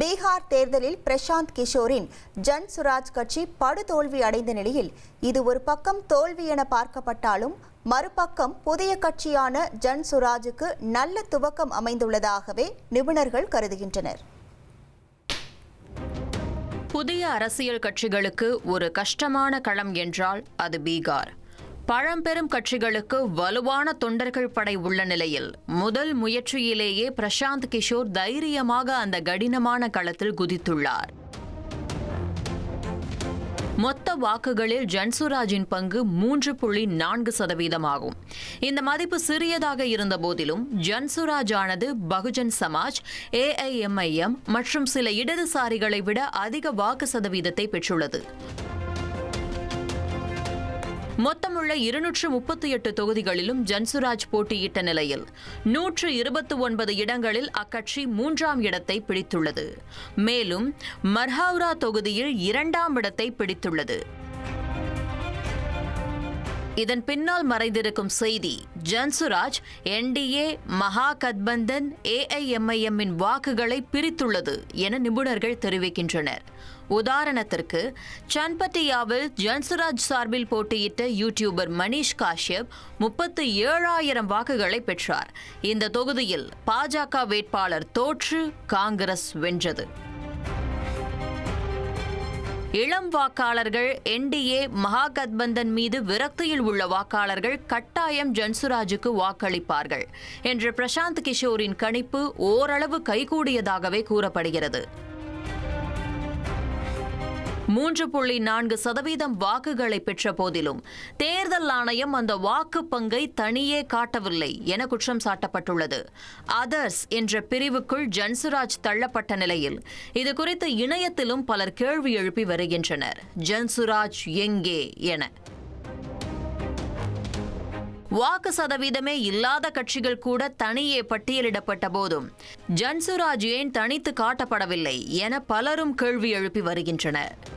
பீகார் தேர்தலில் பிரசாந்த் கிஷோரின் ஜன் சுராஜ் கட்சி படுதோல்வி அடைந்த நிலையில் இது ஒரு பக்கம் தோல்வி என பார்க்கப்பட்டாலும் மறுபக்கம் புதிய கட்சியான ஜன் சுராஜுக்கு நல்ல துவக்கம் அமைந்துள்ளதாகவே நிபுணர்கள் கருதுகின்றனர். புதிய அரசியல் கட்சிகளுக்கு ஒரு கஷ்டமான களம் என்றால் அது பீகார். பழம்பெரும் கட்சிகளுக்கு வலுவான தொண்டர்கள் படை உள்ள நிலையில் முதல் முயற்சியிலேயே பிரசாந்த் கிஷோர் தைரியமாக அந்த கடினமான களத்தில் குதித்துள்ளார். மொத்த வாக்குகளில் ஜன்சுராஜின் பங்கு மூன்று புள்ளி நான்கு சதவீதமாகும். இந்த மதிப்பு சிறியதாக இருந்த போதிலும் ஜன்சுராஜ் ஆனது பகுஜன் சமாஜ் ஏஐஎம்ஐஎம் மற்றும் சில இடதுசாரிகளை விட அதிக வாக்கு சதவீதத்தை பெற்றுள்ளது. மொத்தமுள்ள இருநூற்று முப்பத்தி எட்டு தொகுதிகளிலும் ஜன்சுராஜ் போட்டியிட்ட நிலையில் நூற்று இருபத்தி ஒன்பது இடங்களில் அக்கட்சி மூன்றாம் இடத்தை பிடித்துள்ளது. மேலும் மர்ஹாவ்ரா தொகுதியில் இரண்டாம் இடத்தை பிடித்துள்ளது. இதன் பின்னால் மறைந்திருக்கும் செய்தி ஜன்சுராஜ் என்டிஏ மகா கத்பந்தன் ஏஐஎம்ஐஎம்மின் வாக்குகளை பிரித்துள்ளது என நிபுணர்கள் தெரிவிக்கின்றனர். உதாரணத்திற்கு சன்பட்டியாவில் ஜன்சுராஜ் சார்பில் போட்டியிட்ட யூடியூபர் மணீஷ் காஷ்யப் முப்பத்து ஏழாயிரம் வாக்குகளை பெற்றார். இந்த தொகுதியில் பாஜக வேட்பாளர் தோற்று காங்கிரஸ் வென்றது. இளம் வாக்காளர்கள் என்டிஏ மகாகத்பந்தன் மீது விரக்தியில் உள்ள வாக்காளர்கள் கட்டாயம் ஜன்சுராஜுக்கு வாக்களிப்பார்கள் என்ற பிரசாந்த் கிஷோரின் கணிப்பு ஓரளவு கைகூடியதாகவே கூறப்படுகிறது. மூன்று புள்ளி நான்கு சதவீதம் வாக்குகளை பெற்ற போதிலும் தேர்தல் ஆணையம் அந்த வாக்கு பங்கை தனியே காட்டவில்லை என குற்றம் சாட்டப்பட்டுள்ளது. அதர்ஸ் என்ற பிரிவுக்குள் ஜன்சுராஜ் தள்ளப்பட்ட நிலையில் இது குறித்து இணையத்திலும் பலர் கேள்வி எழுப்பி வருகின்றனர். ஜன்சுராஜ் எங்கே என. வாக்கு சதவீதமே இல்லாத கட்சிகள் கூட தனியே பட்டியலிடப்பட்ட போதும் ஜன்சுராஜ் ஏன் தனித்து காட்டப்படவில்லை என பலரும் கேள்வி எழுப்பி வருகின்றனர்.